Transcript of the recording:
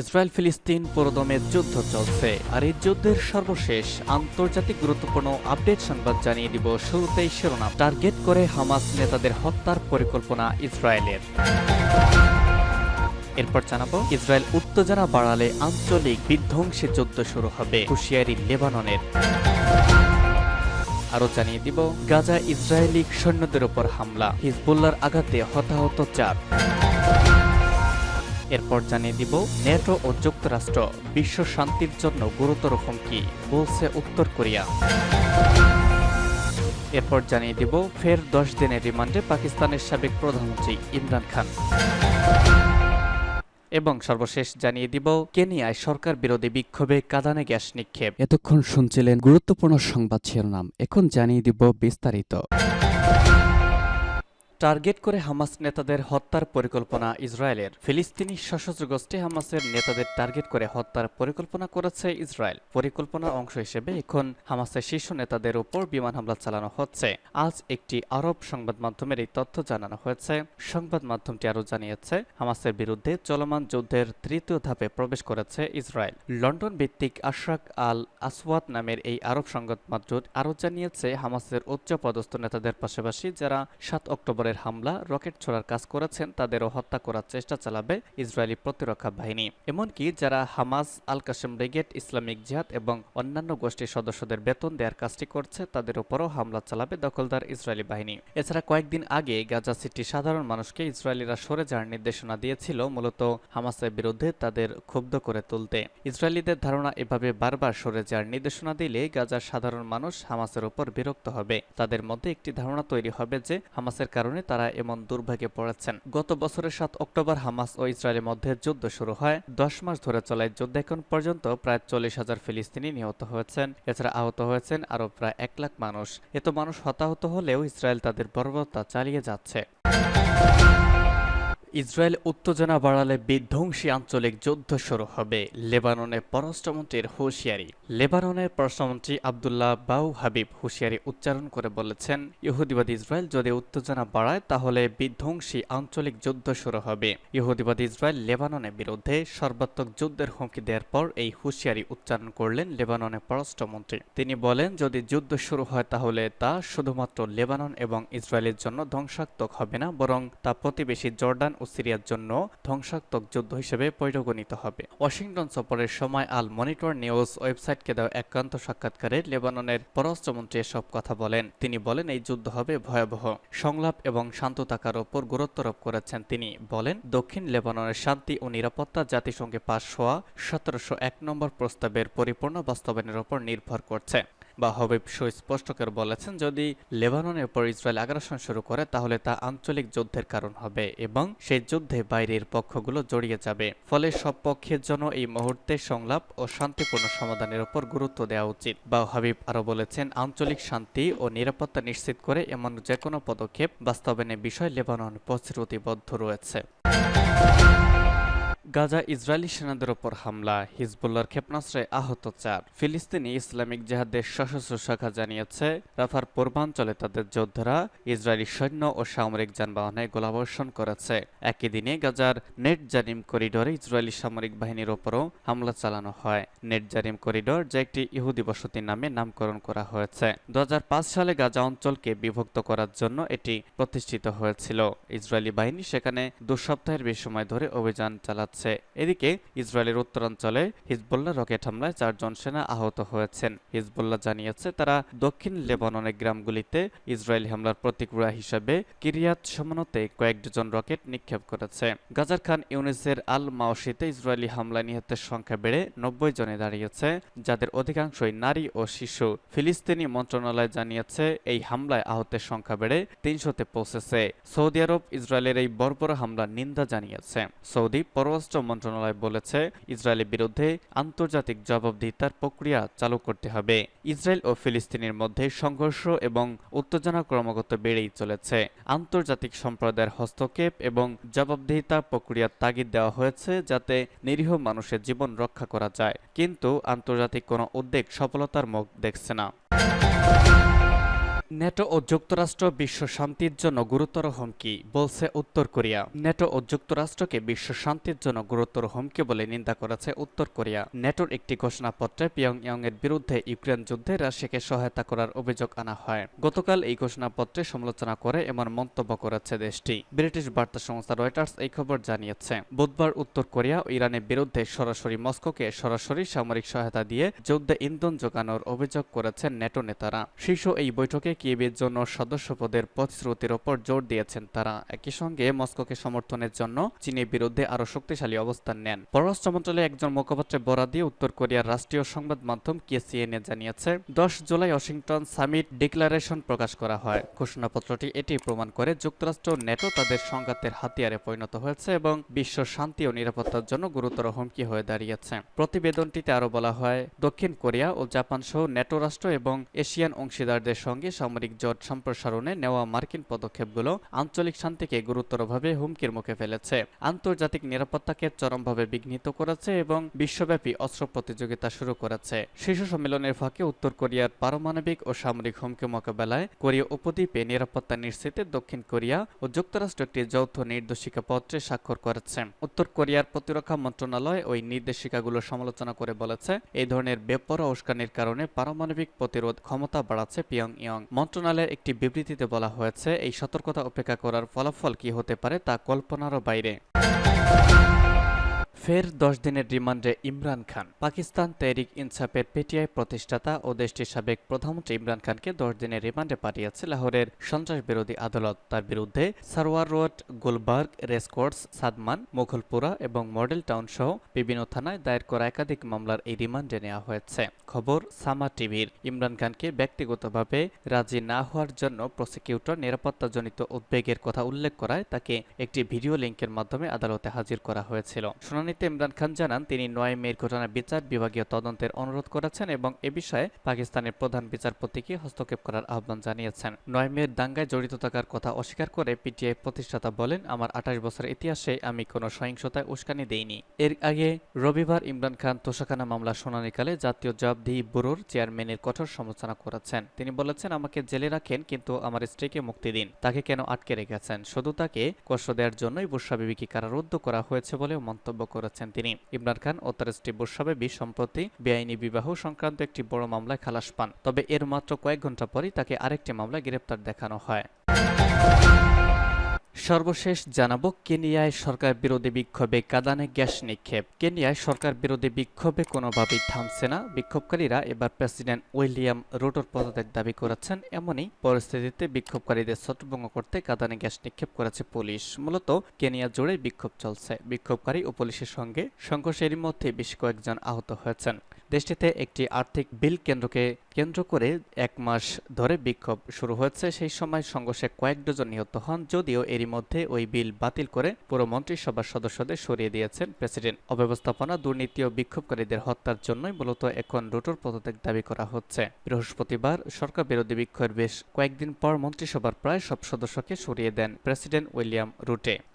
Israel ফিলিস্তিন পুরোদমে যুদ্ধ চলছে। আর এই যুদ্ধের সর্বশেষ আন্তর্জাতিক গুরুত্বপূর্ণ আপডেট সংবাদ জানিয়ে দিব শুরুতেই শিরোনাম। টার্গেট করে হামাস নেতাদের হত্যার পরিকল্পনা ইসরায়েলের। এরপর জানাব, ইসরায়েল উত্তেজনা বাড়ালে আঞ্চলিক বিধ্বংসী যুদ্ধ শুরু হবে হুশিয়ারি লেবাননের। আরও জানিয়ে দিব, গাজা ইসরায়েলি সৈন্যদের উপর হামলা। হিজবুল্লার আঘাতে হতাহত চার এরপর জানিয়ে দিব, নেটো ও যুক্তরাষ্ট্র বিশ্ব শান্তির জন্য গুরুতর হুমকি, বলছে উত্তর কোরিয়া। এরপর জানিয়ে দিব, ফের দশ দিনের রিমান্ডে পাকিস্তানের সাবেক প্রধানমন্ত্রী ইমরান খান। এবং সর্বশেষ জানিয়ে দিব, কেনিয়ায় সরকার বিরোধী বিক্ষোভে কাদানে গ্যাস নিক্ষেপ। এতক্ষণ শুনছিলেন গুরুত্বপূর্ণ সংবাদ শিরোনাম, এখন জানিয়ে দিব বিস্তারিত। টার্গেট করে হামাস নেতাদের হত্যার পরিকল্পনা ইসরায়েলের। ফিলিস্তিনি সশস্ত্র গোষ্ঠী হামাসের নেতাদের টার্গেট করে হত্যার পরিকল্পনা করেছে ইসরায়েল। পরিকল্পনার অংশ হিসেবে এখন হামাসের শীর্ষ নেতাদের উপর বিমান হামলা চালানো হচ্ছে। আজ একটি আরব সংবাদ মাধ্যমের এই তথ্য জানানো হয়েছে। সংবাদ মাধ্যমটি আরও জানিয়েছে, হামাসের বিরুদ্ধে চলমান যুদ্ধের তৃতীয় ধাপে প্রবেশ করেছে ইসরায়েল। লন্ডন ভিত্তিক আশরাক আল আসওয়াত নামের এই আরব সংবাদ মাধ্যম আরও জানিয়েছে, হামাসের উচ্চ পদস্থ নেতাদের পাশাপাশি যারা সাত অক্টোবরের হামলা, রকেট ছোড়ার কাজ করেছেন, তাদেরও হত্যা করার চেষ্টা চালাবে ইসরায়েলি প্রতিরক্ষা বাহিনী। এমনকি যারা Hamas al Qassam Brigade, Islamic Jihad এবং অন্যান্য গোষ্ঠীর সদস্যদের বেতন দেওয়ার কাজটি করছে, তাদের উপরও হামলা চালাবে দখলদার ইসরায়েলি বাহিনী। এছাড়া কয়েকদিন আগে গাজা সিটি সাধারণ মানুষকে ইসরায়েলিরা সরে যাওয়ার নির্দেশনা দিয়েছিল, মূলত হামাসের বিরুদ্ধে তাদের ক্ষুব্ধ করে তুলতে। ইসরায়েলিদের ধারণা এভাবে বারবার সরে যাওয়ার নির্দেশনা দিলে গাজার সাধারণ মানুষ হামাসের উপর বিরক্ত হবে। তাদের মধ্যে একটি ধারণা তৈরি হবে যে, হামাসের কারণে তারা এমন দুর্ভাগ্যে পড়েছেন। গত বছরের সাত অক্টোবর হামাস ও ইসরায়েলের মধ্যে যুদ্ধ শুরু হয়। দশ মাস ধরে চলা যুদ্ধে যুদ্ধ এখন পর্যন্ত প্রায় চল্লিশ হাজার ফিলিস্তিনি নিহত হয়েছেন। এছাড়া আহত হয়েছেন আরও প্রায় এক লাখ মানুষ। এত মানুষ হতাহত হলেও ইসরায়েল তাদের বর্বরতা চালিয়ে যাচ্ছে। ইসরায়েল উত্তেজনা বাড়ালে বিধ্বংসী আঞ্চলিক যুদ্ধ শুরু হবে। লেবাননের পররাষ্ট্রমন্ত্রীর হুঁশিয়ারি। লেবাননের পররাষ্ট্রমন্ত্রী আবদুল্লাহ বাউ হাবিব হুঁশিয়ারি উচ্চারণ করে বলেছেন, ইহুদিবাদী ইসরায়েল যদি উত্তেজনা বাড়ায়, তাহলে বিধ্বংসী আঞ্চলিক যুদ্ধ শুরু হবে। ইহুদিবাদী ইসরায়েল লেবাননের বিরুদ্ধে সর্বাত্মক যুদ্ধের হুমকি দেওয়ার পর এই হুঁশিয়ারি উচ্চারণ করলেন লেবাননের পররাষ্ট্রমন্ত্রী। তিনি বলেন, যদি যুদ্ধ শুরু হয়, তাহলে তা শুধুমাত্র লেবানন এবং ইসরায়েলের জন্য ধ্বংসাত্মক হবে না, বরং তা প্রতিবেশী জর্ডান ও সিরিয়ার জন্য ধ্বংসাত্মক যুদ্ধ হিসেবে পরিগণিত হবে। ওয়াশিংটন সফরের সময় আল মনিটর নিউজ ওয়েবসাইটকে দেওয়া একান্ত সাক্ষাৎকারে লেবাননের পররাষ্ট্রমন্ত্রী এসব কথা বলেন। তিনি বলেন, এই যুদ্ধ হবে ভয়াবহ। সংলাপ এবং শান্ত থাকার ওপর গুরুত্বারোপ করেছেন তিনি। বলেন, দক্ষিণ লেবাননের শান্তি ও নিরাপত্তা, জাতিসংঘে পাশ হওয়া সতেরোশো এক নম্বর প্রস্তাবের পরিপূর্ণ বাস্তবায়নের ওপর নির্ভর করছে। বা হবিব সুস্পষ্ট করে বলেছেন, যদি লেবাননের উপর ইসরায়েল আগ্রাসন শুরু করে, তাহলে তা আঞ্চলিক যুদ্ধের কারণ হবে এবং সেই যুদ্ধে বাইরের পক্ষগুলো জড়িয়ে যাবে। ফলে সব পক্ষের জন্য এই মুহূর্তে সংলাপ ও শান্তিপূর্ণ সমাধানের উপর গুরুত্ব দেওয়া উচিত। বা হাবিব আরও বলেছেন, আঞ্চলিক শান্তি ও নিরাপত্তা নিশ্চিত করে এমন যে কোনো পদক্ষেপ বাস্তবায়নের বিষয়ে লেবানন প্রতিশ্রুতিবদ্ধ রয়েছে। গাজা ইসরায়েলি সেনাদের ওপর হামলা হিজবুল্লার ক্ষেপণাস্ত্রে আহত চার। ফিলিস্তিনি ইসলামিক জেহাদের সশস্ত্র শাখা জানিয়েছে, রাফার পূর্বাঞ্চলে তাদের যোদ্ধারা ইসরায়েলি সৈন্য ও সামরিক যানবাহনে গোলাবর্ষণ করেছে। একই দিনে গাজার নেট জানিম করিডোরে ইসরায়েলি সামরিক বাহিনীর ওপরও হামলা চালানো হয়। নেট জারিম করিডোর, যা একটি ইহুদি বসতি নামে নামকরণ করা হয়েছে। দু হাজার পাঁচ সালে গাজা অঞ্চলকে বিভক্ত করার জন্য এটি প্রতিষ্ঠিত হয়েছিল। ইসরায়েলি বাহিনী সেখানে দু সপ্তাহের বেশি সময় ধরে অভিযান চালাচ্ছে। হচ্ছে। এদিকে ইসরায়েলের উত্তরাঞ্চলে হিজবুল্লাহ রকেট হামলায় চারজন সেনা আহত হয়েছেন। হিজবুল্লাহ জানিয়েছে, তারা দক্ষিণ লেবাননের গ্রামগুলিতে ইসরায়েলি হামলার প্রতিক্রিয়া হিসেবে কিরিয়াত সমানতে কয়েক ডজন রকেট নিক্ষেপ করেছে। গাজার খান ইউনিসের আল মাওসিতে ইসরায়েলি হামলায় নিহতের সংখ্যা বেড়ে নব্বই জনে দাঁড়িয়েছে, যাদের অধিকাংশই নারী ও শিশু। ফিলিস্তিনি মন্ত্রণালয় জানিয়েছে, এই হামলায় আহতের সংখ্যা বেড়ে তিনশোতে পৌঁছেছে। সৌদি আরব ইসরায়েলের এই বর্বর হামলার নিন্দা জানিয়েছে। সৌদি পররাষ্ট্র পররাষ্ট্র মন্ত্রণালয় বলেছে, ইসরায়েলের বিরুদ্ধে আন্তর্জাতিক জবাবদিহিতার প্রক্রিয়া চালু করতে হবে। ইসরায়েল ও ফিলিস্তিনের মধ্যে সংঘর্ষ এবং উত্তেজনা ক্রমাগত বেড়েই চলেছে। আন্তর্জাতিক সম্প্রদায়ের হস্তক্ষেপ এবং জবাবদিহিতা প্রক্রিয়ার তাগিদ দেওয়া হয়েছে যাতে নিরীহ মানুষের জীবন রক্ষা করা যায়। কিন্তু আন্তর্জাতিক কোনো উদ্বেগ সফলতার মুখ দেখছে না। নেটো ও যুক্তরাষ্ট্র বিশ্ব শান্তির জন্য গুরুতর হুমকি, বলছে উত্তর কোরিয়া। নেটো ও যুক্তরাষ্ট্রকে বিশ্ব শান্তির জন্য গুরুতর হুমকি বলে নিন্দা করেছে উত্তর কোরিয়া। নেটোর একটি ঘোষণাপত্রে পিয়ংইয়ং এর বিরুদ্ধে ইউক্রেন যুদ্ধে রাশিয়াকে সহায়তা করার অভিযোগ আনা হয়। গতকাল এই ঘোষণাপত্রে সমালোচনা করে এমন মন্তব্য করেছে দেশটি। ব্রিটিশ বার্তা সংস্থা রয়টার্স এই খবর জানিয়েছে। বুধবার উত্তর কোরিয়া ও ইরানের বিরুদ্ধে সরাসরি মস্কোকে সরাসরি সামরিক সহায়তা দিয়ে যুদ্ধে ইন্ধন যোগানোর অভিযোগ করেছেন নেটো নেতারা। শীর্ষ এই বৈঠকে কিয়েভের জন্য সদস্যপদের প্রতিশ্রুতির ওপর জোর দিয়েছেন তারা। একই সঙ্গে মস্কোকে সমর্থনের জন্য চীনের বিরুদ্ধে আরও শক্তিশালী অবস্থান নেন। পররাষ্ট্র মন্ত্রণালয়ের একজন মুখপাত্রের বরাদ দিয়ে উত্তর কোরিয়ার রাষ্ট্রীয় সংবাদ মাধ্যম কেসিএনএ জানিয়েছে, দশ জুলাই ওয়াশিংটন সামিট ডিক্লারেশন প্রকাশ করা হয়। ঘোষণাপত্রটি এটি প্রমাণ করে যুক্তরাষ্ট্র নেটো তাদের সংঘাতের হাতিয়ারে পরিণত হয়েছে এবং বিশ্ব শান্তি ও নিরাপত্তার জন্য গুরুতর হুমকি হয়ে দাঁড়িয়েছে। প্রতিবেদনটিতে আরও বলা হয়, দক্ষিণ কোরিয়া ও জাপান সহ নেটো রাষ্ট্র এবং এশিয়ান অংশীদারদের সঙ্গে সামরিক জোট সম্প্রসারণে নেওয়া মার্কিন পদক্ষেপগুলো আঞ্চলিক শান্তিকে গুরুতরভাবে হুমকির মুখে ফেলেছে। আন্তর্জাতিক নিরাপত্তাকে চরমভাবে বিঘ্নিত করেছে এবং বিশ্বব্যাপী অস্ত্র প্রতিযোগিতা শুরু করেছে। শীর্ষ সম্মেলনের ফাঁকে উত্তর কোরিয়ার পারমাণবিক ও সামরিক হুমকি মোকাবেলায় কোরিয়া উপদ্বীপে নিরাপত্তা নিশ্চিতে দক্ষিণ কোরিয়া ও যুক্তরাষ্ট্র একটি যৌথ নির্দেশিকা পত্রে স্বাক্ষর করেছে। উত্তর কোরিয়ার প্রতিরক্ষা মন্ত্রণালয় ওই নির্দেশিকাগুলো সমালোচনা করে বলেছে, এই ধরনের বেপরোয়া উস্কানির কারণে পারমাণবিক প্রতিরোধ ক্ষমতা বাড়াচ্ছে পিয়ং ইয়ং মন্ত্রণালয়ের একটি বিবৃতিতে বলা হয়েছে, এই সতর্কতা উপেক্ষা করার ফলাফল কি হতে পারে তা কল্পনারও বাইরে। ফের দশ দিনের রিমান্ডে ইমরান খান। পাকিস্তান তেহরিক ইনসাফের পেটিআই প্রতিষ্ঠাতা ও দেশটির সাবেক প্রধানমন্ত্রী ইমরান খানকে দশ দিনের রিমান্ডে পাঠিয়েছে লাহোরের সন্ত্রাস বিরোধী আদালত। তার বিরুদ্ধে সারওয়ার রোড, গুলবার্গ, রেসকোর্স, সাদমান, মুঘলপুরা এবং মডেল টাউন সহ বিভিন্ন থানায় দায়ের করা একাধিক মামলার এই রিমান্ডে নেওয়া হয়েছে। খবর সামা টিভির। ইমরান খানকে ব্যক্তিগতভাবে রাজি না হওয়ার জন্য প্রসিকিউটর নিরাপত্তাজনিত উদ্বেগের কথা উল্লেখ করায় তাকে একটি ভিডিও লিঙ্কের মাধ্যমে আদালতে হাজির করা হয়েছিল। শুনানিতে ইমরান খান জানান, তিনি নয় মের ঘটনার বিচার বিভাগীয় তদন্তের অনুরোধ করেছেন এবং এ বিষয়ে পাকিস্তানের প্রধান বিচারপতিকে হস্তক্ষেপ করার আহ্বান জানিয়েছেন। নয় মের দাঙ্গায় জড়িত থাকার কথা অস্বীকার করে পিটিআই প্রতিষ্ঠাতা বলেন, আমার আঠাশ বছরের ইতিহাসে আমি কোনো সহিংসতায় উস্কানি দেইনি। এর আগে রবিবার ইমরান খান তোষাখানা মামলা শুনানিকালে জাতীয় জবাবদিহি ব্যুরোর চেয়ারম্যানের কঠোর সমালোচনা করেছেন। তিনি বলেছেন, আমাকে জেলে রাখেন, কিন্তু আমার স্ত্রীকে মুক্তি দিন। তাকে কেন আটকে রেখেছেন? শুধু তাকে কষ্ট দেওয়ার জন্যই বুসা বিবিকে কারারুদ্ধ করা হয়েছে বলেও মন্তব্য করেছেন। তিনি। ইমরান খান ও তার স্ত্রী বুসাবে বি সম্প্রতি বেআইনি বিবাহ সংক্রান্ত একটি বড় মামলায় খালাস পান। তবে এর মাত্র কয়েক ঘণ্টা পরই তাকে আরেকটি মামলায় গ্রেপ্তার দেখানো হয়। সর্বশেষ জানাব, কেনিয়ায় সরকার বিরোধী বিক্ষোভে কাদানে গ্যাস নিক্ষেপ। কেনিয়ায় সরকার বিরোধী বিক্ষোভে কোনোভাবেই থামছে না। বিক্ষোভকারীরা এবার প্রেসিডেন্ট উইলিয়াম রুটোর পদত্যাগ দাবি করেছেন। এমনই পরিস্থিতিতে বিক্ষোভকারীদের ছত্রভঙ্গ করতে কাদানে গ্যাস নিক্ষেপ করেছে পুলিশ। মূলত কেনিয়া জুড়ে বিক্ষোভ চলছে। বিক্ষোভকারী ও পুলিশের সঙ্গে সংঘর্ষের মধ্যে বেশ কয়েকজন আহত হয়েছেন। দেশটিতে একটি আর্থিক বিল কেন্দ্রকে কেন্দ্র করে এক মাস ধরে বিক্ষোভ শুরু হয়েছে। সেই সময় সংঘর্ষে কয়েক ডজন নিহত হন, যদিও এরই মধ্যে ওই বিল বাতিল করে পুরো মন্ত্রিসভার সদস্যদের সরিয়ে দিয়েছেন প্রেসিডেন্ট। অব্যবস্থাপনা, দুর্নীতি ও বিক্ষোভকারীদের হত্যার জন্যই মূলত এখন রুটোর পদত্যাগ দাবি করা হচ্ছে। বৃহস্পতিবার সরকার বিরোধী বিক্ষোভের বেশ কয়েকদিন পর মন্ত্রিসভার প্রায় সব সদস্যকে সরিয়ে দেন প্রেসিডেন্ট উইলিয়াম রুটে।